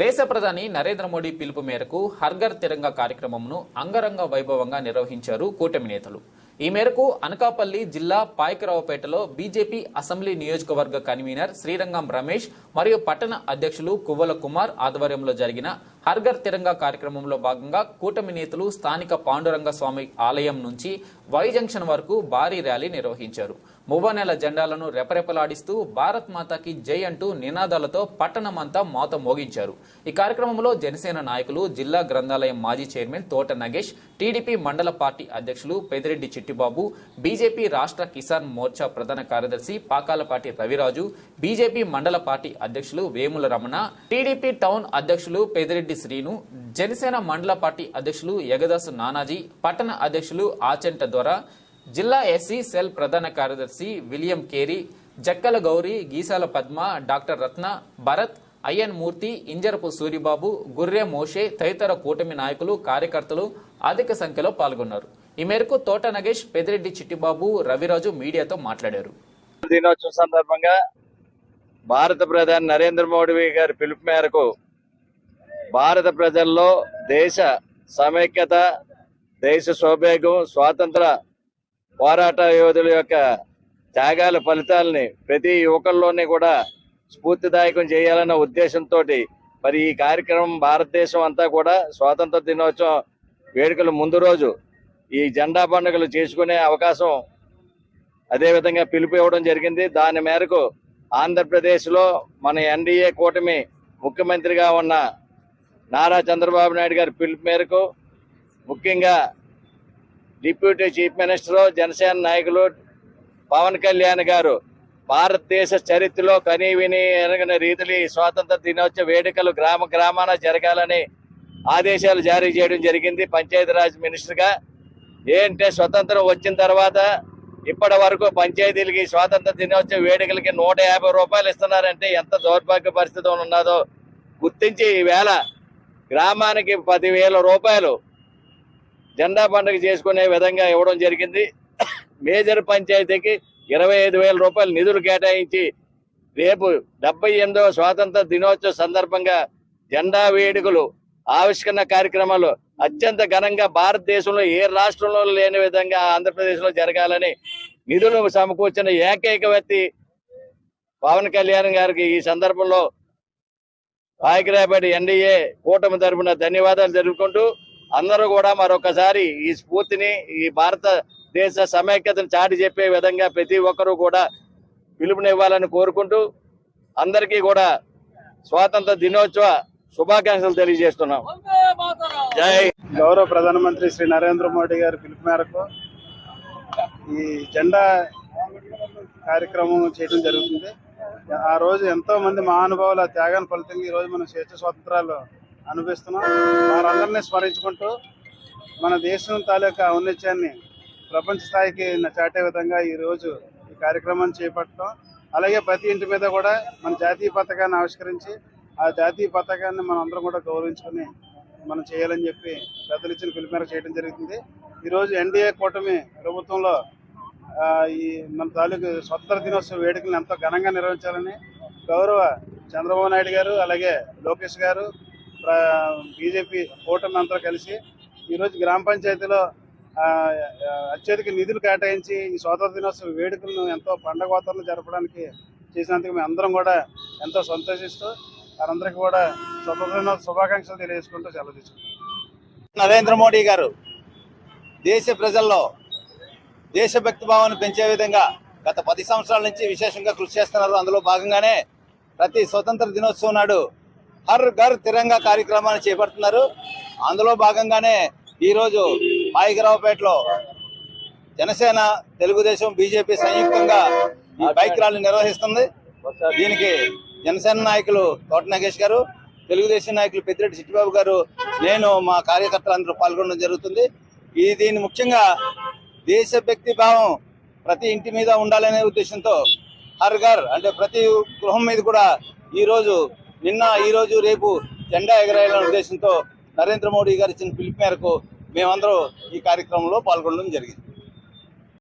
దేశ ప్రధాని నరేంద్ర మోడీ పిలుపు మేరకు హర్ఘర్ తిరంగా కార్యక్రమంను అంగరంగ వైభవంగా నిర్వహించారు కూటమి నేతలు. ఈ మేరకు అనకాపల్లి జిల్లా పాయకరావుపేటలో బీజేపీ అసెంబ్లీ నియోజకవర్గ కన్వీనర్ శ్రీరంగం రమేష్ మరియు పట్టణ అధ్యక్షులు కువ్వల కుమార్ ఆధ్వర్యంలో జరిగిన హర్ఘర్ తిరంగా కార్యక్రమంలో భాగంగా కూటమి నేతలు స్థానిక పాండురంగ స్వామి ఆలయం నుంచి వై జంక్షన్ వరకు భారీ ర్యాలీ నిర్వహించారు. మువ్వనెల జెండాలను రెపరెపలాడిస్తూ భారత్ మాతాకి జై అంటూ నినాదాలతో పట్టణమంతా మోత మోగించారు. ఈ కార్యక్రమంలో జనసేన నాయకులు జిల్లా గ్రంథాలయం మాజీ చైర్మన్ తోట నగేష్ టీడీపీ మండల పార్టీ అధ్యక్షులు పెదిరెడ్డి చిట్టిబాబు బీజేపీ రాష్ట్ర కిసాన్ మోర్చా ప్రధాన కార్యదర్శి పాకాలపాటి రవిరాజు బీజేపీ మండల పార్టీ అధ్యక్షులు వేముల రమణ టీడీపీ టౌన్ అధ్యక్షులు పెదిరెడ్డి శ్రీను జనసేన మండల పార్టీ అధ్యక్షులు యగదాసు నానాజీ పట్టణ అధ్యక్షులు ఆచంట ద్వారా జిల్లా ఎస్సీ సెల్ ప్రధాన కార్యదర్శి William Carey Jakkala Gowri Geesala Padma doctor Ratna Bharat Ayyan Murthy Injarapu Suribabu Gurre Moshe తదితర కూటమి నాయకులు కార్యకర్తలు అధిక సంఖ్యలో పాల్గొన్నారు. ఈ మేరకు తోట నగేష్ పెదిరెడ్డి చిట్టిబాబు రవిరాజు మీడియాతో మాట్లాడారు. దినోత్సవం సందర్భంగా భారత ప్రధాని నరేంద్ర మోడీ గారి పిలుపు మేరకు భారత ప్రజల్లో దేశ సమైక్యత దేశ సౌభాగ్యం స్వాతంత్ర పోరాట యోధుల యొక్క త్యాగాల ఫలితాలని ప్రతి యువకుల్లోనే కూడా స్ఫూర్తిదాయకం చేయాలన్న ఉద్దేశంతో మరి ఈ కార్యక్రమం భారతదేశం అంతా కూడా స్వాతంత్ర దినోత్సవం వేడుకల ముందు రోజు ఈ జెండా పండుగలు చేసుకునే అవకాశం అదేవిధంగా పిలుపు ఇవ్వడం జరిగింది. దాని మేరకు ఆంధ్రప్రదేశ్లో మన ఎన్డీఏ కూటమి ముఖ్యమంత్రిగా ఉన్న నారా చంద్రబాబు నాయుడు గారి పిలుపు మేరకు ముఖ్యంగా డిప్యూటీ చీఫ్ మినిస్టర్ జనసేన నాయకులు పవన్ కళ్యాణ్ గారు భారతదేశ చరిత్రలో కనీవిని ఎరగని రీతిలో ఈ స్వాతంత్ర దినోత్సవ వేడుకలు గ్రామ గ్రామాన జరగాలని ఆదేశాలు జారీ చేయడం జరిగింది పంచాయతీరాజ్ మినిస్టర్గా. ఏంటంటే స్వతంత్రం వచ్చిన తర్వాత ఇప్పటి వరకు పంచాయతీలకి స్వాతంత్ర దినోత్సవ వేడుకలకి నూట యాభై రూపాయలు ఇస్తున్నారంటే ఎంత దౌర్భాగ్య పరిస్థితి ఉన్నదో గుర్తించి ఈవేళ గ్రామానికి పదివేల రూపాయలు జెండా పండుగ చేసుకునే విధంగా ఇవ్వడం జరిగింది. మేజర్ పంచాయతీకి ఇరవై ఐదు వేల రూపాయలు నిధులు కేటాయించి రేపు డెబ్బై ఎనిమిదవ స్వాతంత్ర దినోత్సవ సందర్భంగా జెండా వేడుకలు ఆవిష్కరణ కార్యక్రమాలు అత్యంత ఘనంగా భారతదేశంలో ఏ రాష్ట్రంలో లేని విధంగా ఆంధ్రప్రదేశ్లో జరగాలని నిధులు సమకూర్చిన ఏకైక వ్యక్తి పవన్ కళ్యాణ్ గారికి ఈ సందర్భంలో పాయకరాపేట ఎన్డీఏ కూటమి తరపున ధన్యవాదాలు జరుపుకుంటూ అందరూ కూడా మరొకసారి ఈ స్ఫూర్తిని ఈ భారతదేశ సమైక్యతను చాటి చెప్పే విధంగా ప్రతి ఒక్కరూ కూడా పిలుపునివ్వాలని కోరుకుంటూ అందరికీ కూడా స్వాతంత్ర దినోత్సవ శుభాకాంక్షలు తెలియజేస్తున్నాం. జై గౌరవ ప్రధానమంత్రి శ్రీ నరేంద్ర మోడీ గారి పిలుపు మేరకు ఈ జెండా కార్యక్రమం చేయడం జరుగుతుంది. ఆ రోజు ఎంతో మంది మహానుభావుల త్యాగాన్ని ఫలితంగా ఈ రోజు మనం స్వేచ్ఛ స్వాతంత్రాలు అనుభవిస్తున్నాం. వారందరినీ స్మరించుకుంటూ మన దేశం తాలూకా ఔన్నత్యాన్ని ప్రపంచ స్థాయికి చాటే విధంగా ఈ రోజు ఈ కార్యక్రమాన్ని చేపట్టడం. అలాగే ప్రతి ఇంటి మీద కూడా మన జాతీయ పతాకాన్ని ఆవిష్కరించి ఆ జాతీయ పతాకాన్ని మనం అందరం కూడా గౌరవించుకొని మనం చేయాలని చెప్పి పెద్దలు ఇచ్చిన పిలుపు మేరకు చేయడం జరుగుతుంది ఈరోజు ఎన్డీఏ కూటమి ప్రభుత్వంలో ఈ మన తాలూకు స్వతంత్ర దినోత్సవ వేడుకలను ఎంతో ఘనంగా నిర్వహించాలని గౌరవ చంద్రబాబు నాయుడు గారు అలాగే లోకేష్ గారు బీజేపీ కూటమి అంతా కలిసి ఈరోజు గ్రామ పంచాయతీలో అత్యధిక నిధులు కేటాయించి ఈ స్వాతంత్ర దినోత్సవ వేడుకలను ఎంతో పండగ వాతావరణం జరపడానికి చేసినందుకు మేము అందరం కూడా ఎంతో సంతోషిస్తూ వారందరికీ కూడా స్వతంత్ర దినోత్సవ శుభాకాంక్షలు తెలియజేసుకుంటూ సెలవు తీసుకుంటాం నరేంద్ర మోడీ గారు దేశ ప్రజల్లో దేశభక్తి భావాన్ని పెంచే విధంగా గత పది సంవత్సరాల నుంచి విశేషంగా కృషి చేస్తున్నారు. అందులో భాగంగానే ప్రతి స్వతంత్ర దినోత్సవం నాడు హర్ ఘర్ తిరంగా కార్యక్రమాన్ని చేపడుతున్నారు. అందులో భాగంగానే ఈరోజు పాయిగరావుపేటలో జనసేన తెలుగుదేశం బీజేపీ సంయుక్తంగా బైక్ ర్యాలీ నిర్వహిస్తుంది. దీనికి జనసేన నాయకులు తోట నాగేష్ గారు తెలుగుదేశం నాయకులు పెద్దిరెడ్డి చిట్టిబాబు గారు నేను మా కార్యకర్తలందరూ పాల్గొనడం జరుగుతుంది. ఈ దీని ముఖ్యంగా దేశభక్తి భావం ప్రతి ఇంటి మీద ఉండాలనే ఉద్దేశంతో హర్ ఘర్ అంటే ప్రతి గృహం మీద కూడా ఈరోజు నిన్న ఈ రోజు రేపు జెండా ఎగరేయాలనే ఉద్దేశంతో నరేంద్ర మోడీ గారు ఇచ్చిన పిలుపు మేరకు మేమందరూ ఈ కార్యక్రమంలో పాల్గొనడం జరిగింది.